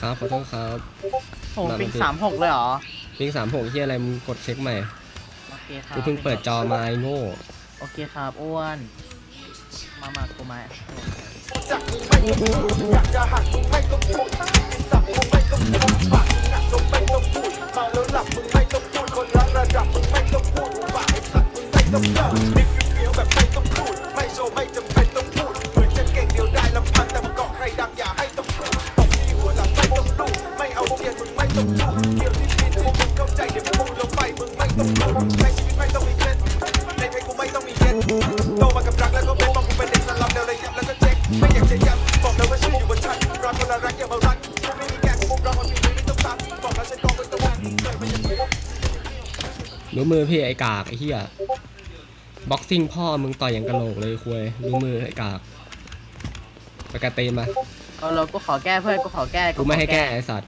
ครับขอโทษครับ โอ้มาปิงมาดิสามหกเลยเหรอ ลิงสามหกที่อะไรมึงกดเช็คใหม่โอเคครับกูเพิ่งเปิดจอมาไอ้โง่โอเคครับอ้วน มามากูมา โตมากับรักแล้วก็เป็นบอกกูเป็นเด็กสลับเดินเลยยับแล้วก็เจ๊กไม่อยากจะย้ำบอกเลยว่าชื่ออยู่บนชั้นรักคนละรักอย่ามารักกูไม่มีแกกูรักมันมีไม่ต้องซ้ำบอกแล้วฉันกองไว้ตรงนั้นเคยไม่ยังพูดรู้มือพี่ไอ้กากไอ้เหี้ยบ็อกซิ่งพ่อมึงต่อยอย่างกะโหลกเลยคุยรู้มือไอ้กากไปกระเตนมา เออเรากูขอแก้เพื่อนกูขอแก้ กูไม่ให้แก้ไอ้สัตว์